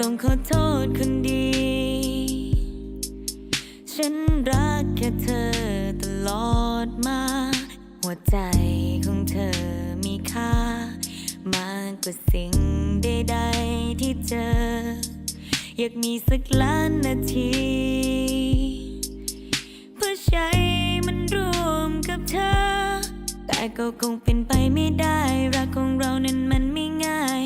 ต้องขอโทษคนดี ฉันรักแค่เธอตลอดมา หัวใจของเธอมีค่า มากกว่าสิ่งใดๆที่เจอ อยากมีสักล้านนาที เพื่อใช้มันรวมกับเธอ แต่ก็คงเป็นไปไม่ได้ รักของเรานั้นมันไม่ง่าย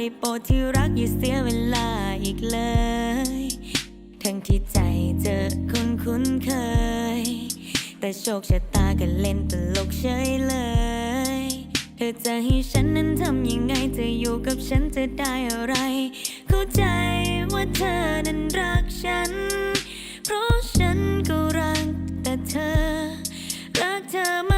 ได้โปรดที่รักอย่าเสียเวลาอีกเลย ทั้งที่ใจเจอคนคุ้นเคย แต่โชคชะตาก็เล่นตลกเฉยเลย เธอจะให้ฉันนั้นทำยังไงจะอยู่กับฉันจะได้อะไร เข้าใจว่าเธอนั้นรักฉัน เพราะฉันก็รักแต่เธอ รักเธอมา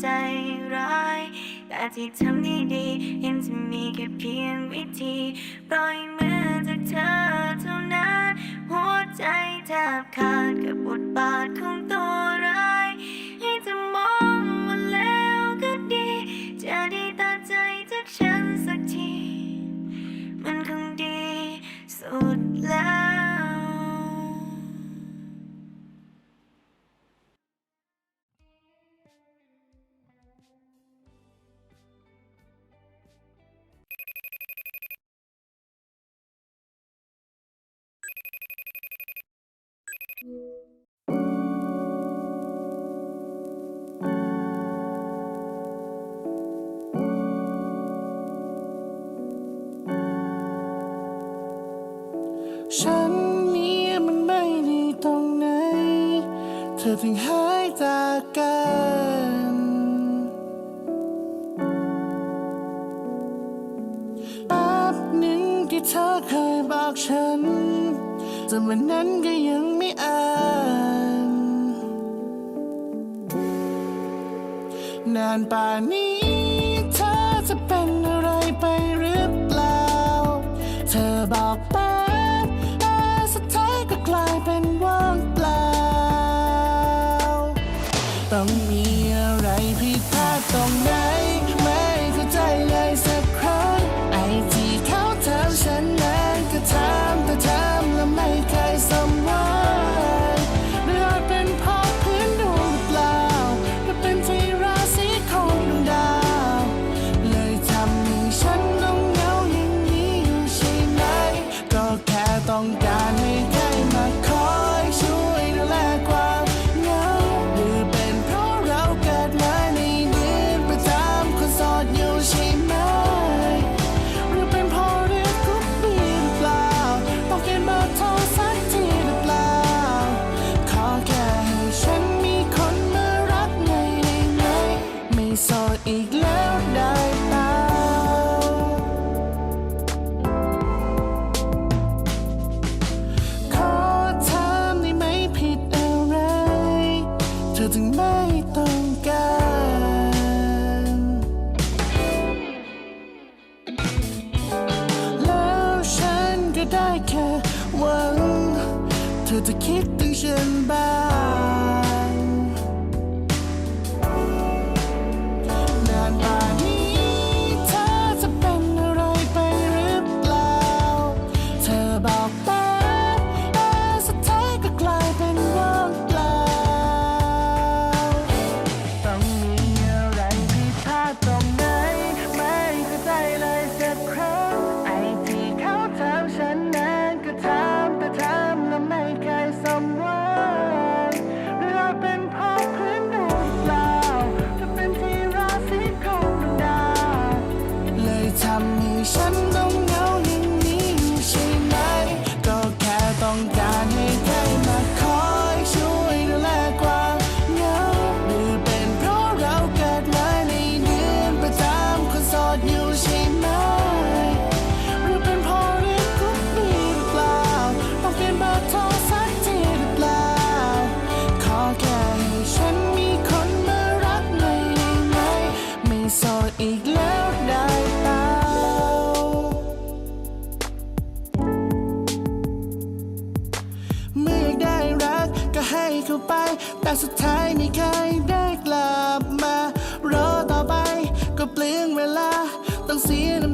ใจร้าย แต่ที่ทำได้ดีเห็นจะมีแค่เพียงวิธีปล่อยมือจากเธอเท่านั้น หัวใจแทบขาดกับบทบาทของตัวร้าย ให้เธอมองว่าแล้วก็ดี จะได้ตัดใจจากฉันสักที มันคงดีสุดแล้ว จนวันนั้นก็ยังไม่อ่านนานป่านนี้ saw it. แต่สุดท้ายไม่เคยได้กลับมา รอต่อไปก็เปลืองเวลา ต้องเสียน้ำ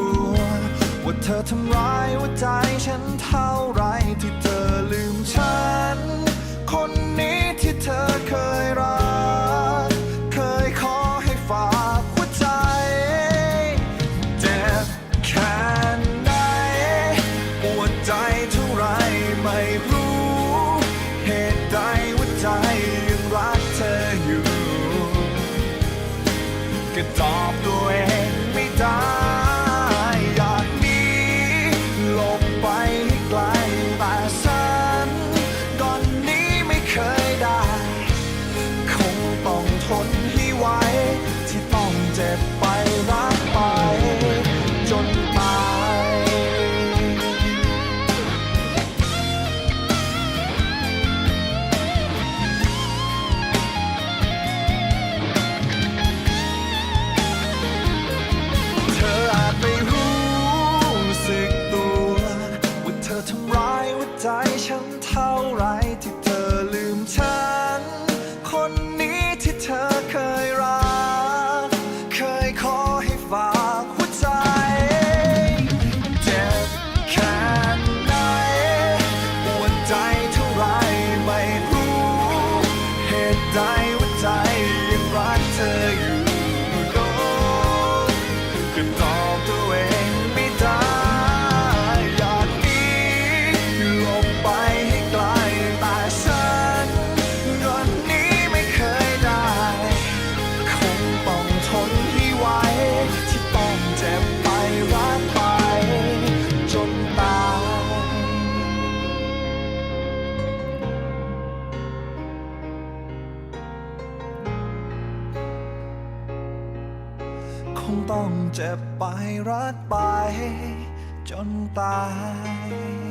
ว ว่าเธอทำร้ายหัวใจฉันเท่าไรที่เธอลืมฉันคน ไปจนตาย